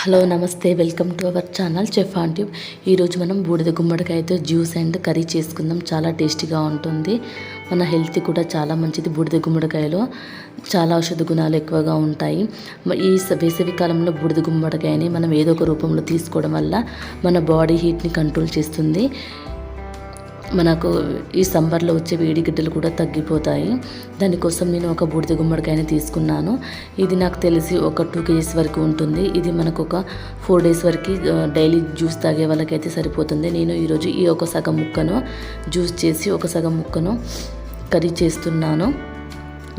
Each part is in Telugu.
హలో నమస్తే. Welcome to our channel chef aunty ఈరోజు మనం బూడిద గుమ్మడికాయతో జ్యూస్ అండ్ కర్రీ చేసుకుందాం. చాలా టేస్టీగా ఉంటుంది. మన హెల్త్ కూడా చాలా మంచిది బూడిద గుమ్మడికాయలో. చాలా ఔషధ గుణాలు ఎక్కువగా ఉంటాయి. ఈ వేసవి కాలంలో బూడిద గుమ్మడికాయని మనం ఏదో ఒక రూపంలో తీసుకోవడం వల్ల మన బాడీ హీట్ని కంట్రోల్ చేస్తుంది. మనకు ఈ సమ్మర్లో వచ్చే వేడి గిడ్డలు కూడా తగ్గిపోతాయి. దానికోసం నేను ఒక బూడిద గుమ్మడికాయని తీసుకున్నాను. ఇది నాకు తెలిసి ఒక టూ కేజీస్ వరకు ఉంటుంది. ఇది మనకు ఒక ఫోర్ డేస్ వరకు డైలీ జ్యూస్ తాగే వాళ్ళకైతే సరిపోతుంది. నేను ఈరోజు ఈ ఒక సగం ముక్కను జ్యూస్ చేసి ఒక సగం ముక్కను కర్రీ చేస్తున్నాను.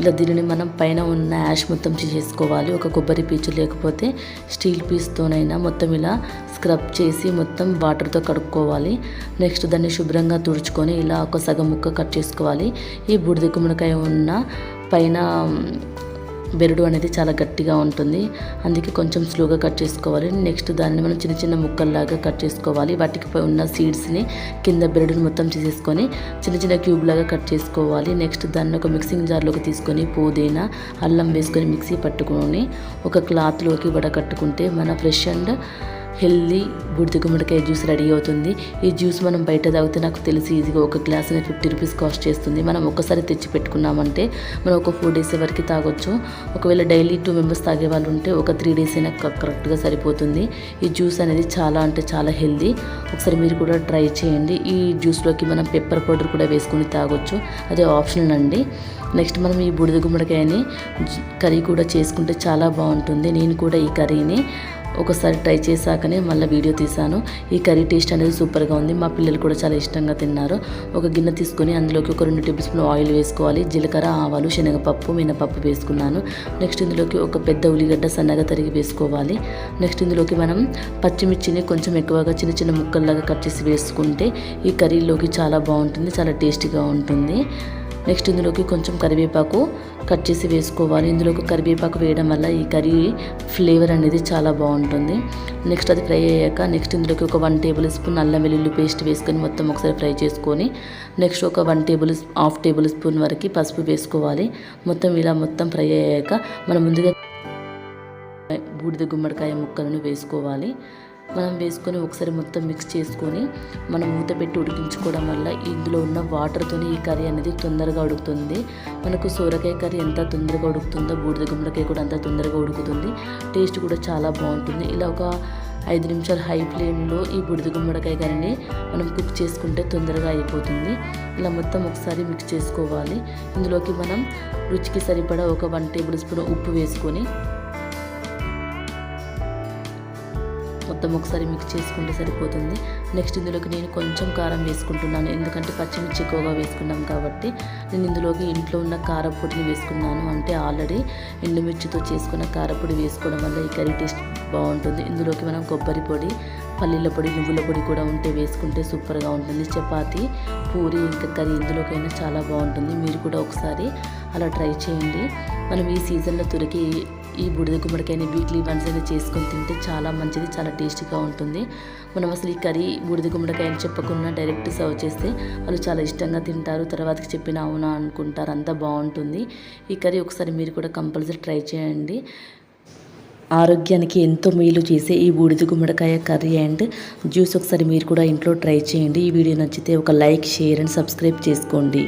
ఇలా దీనిని మనం పైన ఉన్న యాష్ మొత్తం తీసేసుకోవాలి ఒక కొబ్బరి పీచు లేకపోతే స్టీల్ పీస్తోనైనా మొత్తం ఇలా స్క్రబ్ చేసి మొత్తం వాటర్తో కడుక్కోవాలి. నెక్స్ట్ దాన్ని శుభ్రంగా తుడుచుకొని ఇలా ఒక సగం ముక్క కట్ చేసుకోవాలి. ఈ బూడిద గుమ్మడికాయ ఉన్న పైన బెరడు అనేది చాలా గట్టిగా ఉంటుంది. అందుకే కొంచెం స్లోగా కట్ చేసుకోవాలి. నెక్స్ట్ దాన్ని మనం చిన్న చిన్న ముక్కల్లాగా కట్ చేసుకోవాలి. వాటికి ఉన్న సీడ్స్ని కింద బెరడుని మొత్తం చేసేసుకొని చిన్న చిన్న క్యూబ్ లాగా కట్ చేసుకోవాలి. నెక్స్ట్ దాన్ని ఒక మిక్సింగ్ జార్లోకి తీసుకొని పుదీనా అల్లం వేసుకొని మిక్సీ పట్టుకొని ఒక క్లాత్లోకి వడకట్టుకుంటే మన ఫ్రెష్ అండ్ హెల్దీ బుడిద గుమ్మడికాయ జ్యూస్ రెడీ అవుతుంది. ఈ జ్యూస్ మనం బయట తాగితే నాకు తెలిసి ఈజీగా ఒక గ్లాస్ ఫిఫ్టీ రూపీస్ కాస్ట్ చేస్తుంది. మనం ఒకసారి తెచ్చి పెట్టుకున్నామంటే మనం ఒక ఫోర్ డేస్ వరకు తాగొచ్చు. ఒకవేళ డైలీ టూ మెంబర్స్ తాగే వాళ్ళు ఉంటే ఒక త్రీ డేస్ అయినా క- కరెక్ట్గా సరిపోతుంది. ఈ జ్యూస్ అనేది చాలా అంటే చాలా హెల్దీ. ఒకసారి మీరు కూడా ట్రై చేయండి. ఈ జ్యూస్లోకి మనం పెప్పర్ పౌడర్ కూడా వేసుకుని తాగొచ్చు. అది ఆప్షనల్ అండి. నెక్స్ట్ మనం ఈ బూడిద గుమ్మడికాయని కర్రీ కూడా చేసుకుంటే చాలా బాగుంటుంది. నేను కూడా ఈ కర్రీని ఒకసారి ట్రై చేశాకనే మళ్ళీ వీడియో తీశాను. ఈ కర్రీ టేస్ట్ అనేది సూపర్గా ఉంది. మా పిల్లలు కూడా చాలా ఇష్టంగా తిన్నారు. ఒక గిన్నె తీసుకొని అందులోకి ఒక రెండు టేబుల్ స్పూన్ ఆయిల్ వేసుకోవాలి. జీలకర్ర ఆవాలు శనగపప్పు మినపప్పు వేసుకున్నాను. నెక్స్ట్ ఇందులోకి ఒక పెద్ద ఉల్లిగడ్డ సన్నగా తరిగి వేసుకోవాలి. నెక్స్ట్ ఇందులోకి మనం పచ్చిమిర్చిని కొంచెం ఎక్కువగా చిన్న చిన్న ముక్కల్లాగా కట్ చేసి వేసుకుంటే ఈ కర్రీలోకి చాలా బాగుంటుంది చాలా టేస్టీగా ఉంటుంది. నెక్స్ట్ ఇందులోకి కొంచెం కరివేపాకు కట్ చేసి వేసుకోవాలి. ఇందులోకి కరివేపాకు వేయడం వల్ల ఈ కర్రీ ఫ్లేవర్ అనేది చాలా బాగుంటుంది. నెక్స్ట్ అది ఫ్రై అయ్యాక నెక్స్ట్ ఇందులోకి ఒక వన్ టేబుల్ స్పూన్ అల్లం వెల్లుల్లి పేస్ట్ వేసుకొని మొత్తం ఒకసారి ఫ్రై చేసుకొని నెక్స్ట్ ఒక one table half table spoon వరకు పసుపు వేసుకోవాలి. మొత్తం ఇలా మొత్తం ఫ్రై అయ్యాక మనం ముందుగా బూడిద గుమ్మడికాయ ముక్కలను వేసుకోవాలి. మనం వేసుకొని ఒకసారి మొత్తం మిక్స్ చేసుకొని మనం మూత పెట్టి ఉడికించుకోవడం వల్ల ఇందులో ఉన్న వాటర్తోని ఈ కర్రీ అనేది తొందరగా ఉడుకుతుంది. మనకు సోరకాయ కర్రీ ఎంత తొందరగా ఉడుకుతుందో బూడిద గుమ్మడికాయ కూడా అంత తొందరగా ఉడుకుతుంది. టేస్ట్ కూడా చాలా బాగుంటుంది. ఇలా ఒక ఐదు నిమిషాలు హై ఫ్లేమ్లో ఈ బుడిద గుమ్మడికాయ కర్రీని మనం కుక్ చేసుకుంటే తొందరగా అయిపోతుంది. ఇలా మొత్తం ఒకసారి మిక్స్ చేసుకోవాలి. ఇందులోకి మనం రుచికి సరిపడా ఒక వన్ టేబుల్ స్పూన్ ఉప్పు వేసుకొని మొత్తం ఒకసారి మిక్స్ చేసుకుంటే సరిపోతుంది. నెక్స్ట్ ఇందులోకి నేను కొంచెం కారం వేసుకుంటున్నాను. ఎందుకంటే పచ్చిమిర్చి ఎక్కువగా వేసుకున్నాం కాబట్టి నేను ఇందులోకి ఇంట్లో ఉన్న కారపొడిని వేసుకున్నాను. అంటే ఆల్రెడీ ఎండుమిర్చితో చేసుకున్న కారపొడి వేసుకోవడం వల్ల ఈ కర్రీ టేస్ట్ బాగుంటుంది. ఇందులోకి మనం కొబ్బరి పొడి పల్లీల పొడి నువ్వుల పొడి కూడా ఉంటే వేసుకుంటే సూపర్గా ఉంటుంది. చపాతి పూరి ఇంకా కర్రీ ఇందులోకైనా చాలా బాగుంటుంది. మీరు కూడా ఒకసారి అలా ట్రై చేయండి. మనం ఈ సీజన్లో దొరికి ఈ బుడిద గుమ్మడికాయని వీక్లీ వన్స్ అయినా చేసుకొని తింటే చాలా మంచిది చాలా టేస్టీగా ఉంటుంది. మనం అసలు ఈ కర్రీ బూడిద గుమ్మడికాయని చెప్పకుండా డైరెక్ట్ సర్వ్ చేస్తే వాళ్ళు చాలా ఇష్టంగా తింటారు తర్వాతకి చెప్పిన అవునా అనుకుంటారు అంతా బాగుంటుంది. ఈ కర్రీ ఒకసారి మీరు కూడా కంపల్సరీ ట్రై చేయండి. ఆరోగ్యానికి ఎంతో మేలు చేసే ఈ బూడిద గుమ్మడికాయ కర్రీ అండ్ జ్యూస్ ఒకసారి మీరు కూడా ఇంట్లో ట్రై చేయండి. ఈ వీడియో నచ్చితే ఒక లైక్ షేర్ అండ్ సబ్స్క్రైబ్ చేసుకోండి.